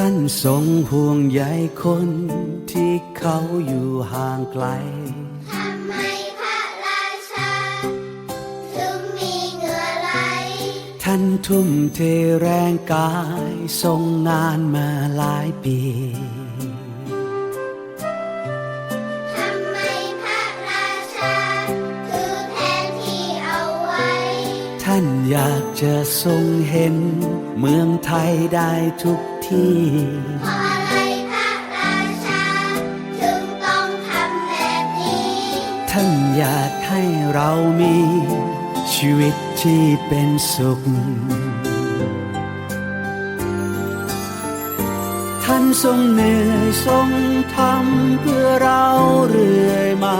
ท่านทรงห่วงใยคนที่เขาอยู่ห่างไกล ทำไมพระราชา ถึงมีเหงื่อไหล ท่านทุ่มเทแรงกายทรงงานมาหลายปี ทำไมพระราชาถือแผนที่เอาไว้ ท่านอยากจะทรงเห็น เมืองไทยได้ทุก ที่เพราะอะไรพระราชา ถึงต้องทำแบบนี้ ท่านอยากให้เรามี ชีวิตที่เป็นสุข ท่านทรงเหนื่อยทรงทำเพื่อเราเรื่อยมา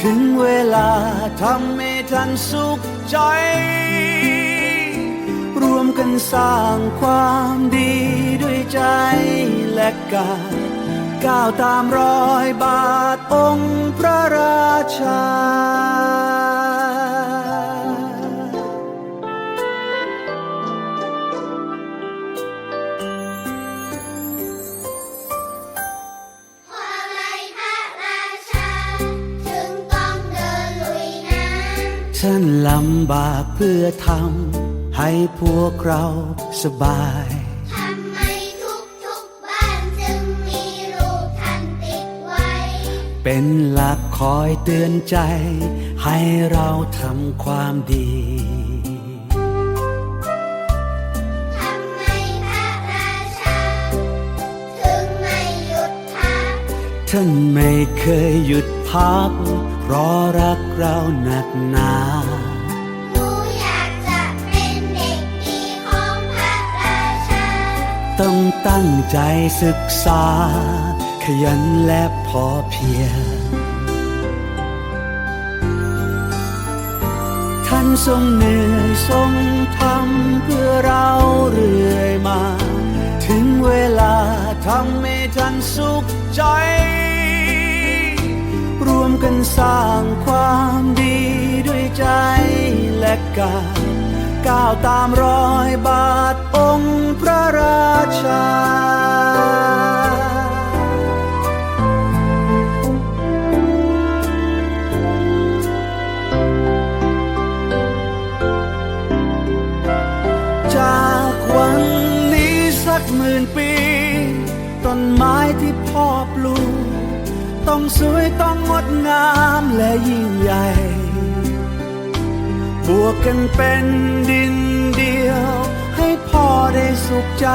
ถึงเวลาทำให้ท่านสุขใจรวมกันสร้างความดี ใจและกายก้าวตามรอยบาทองค์พระราชาเพราะอะไรพระราชาถึงต้องเดินลุยน้ำฉันลำบากเพื่อทำให้พวกเราสบาย เป็นหลักคอยเตือนใจ ให้เราทำความดีทำไมพระราชาถึงไม่หยุดพักท่านไม่เคยหยุดพัก เพราะรักเราหนักหนาหนูอยากจะเป็นเด็กดีของพระราชาต้องตั้งใจศึกษา ขยันและพอเพียง ท่านทรงเหนื่อยทรงทำเพื่อเราเรื่อยมา ถึงเวลาทำให้ท่านสุขใจ รวมกันสร้างความดีด้วยใจและกายก้าวตามรอยบาทองค์พระราชา หมื่นปี ต้นไม้ที่พ่อปลูก ต้องสวยต้องงดงามและยิ่งใหญ่ บวกกันเป็นดินเดียว ให้พ่อได้สุขใจ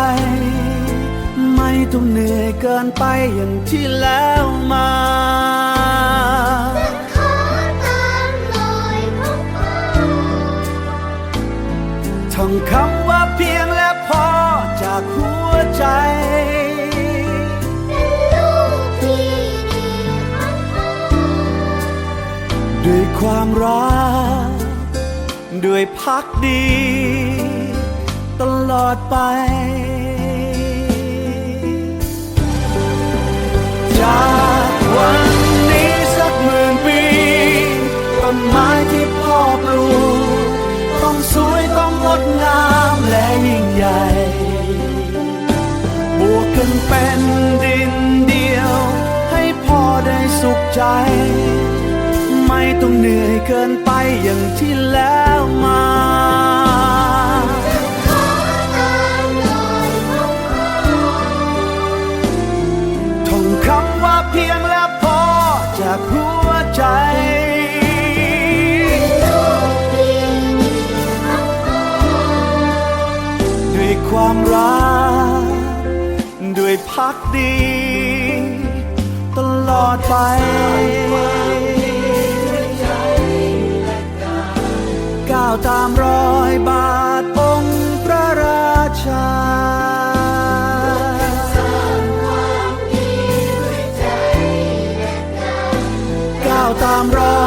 ไม่ต้องเหนื่อยเกินไปอย่างที่แล้วมาขอตามรอยของพ่อท่องคำว่าเพียงและพอ จากหัวใจด้วยความรัก ด้วยพักดี ตลอดไป จากวันนี้สักหมื่นปีต้นไม้ที่พ่อปลูกต้องสวยต้องงดงามและยิ่งใหญ่ กกันเป็นดินเดียว ให้พ่อได้สุขใจ ไม่ต้องเหนื่อยเกินไปอย่างที่แล้วมาท่องคำว่าเพียงและพอจากหัวใจด้วยความรัก ด้วยพักดี ตลอดไป ก้าวตามรอยบาทองค์พระราชาก้าวตามรอย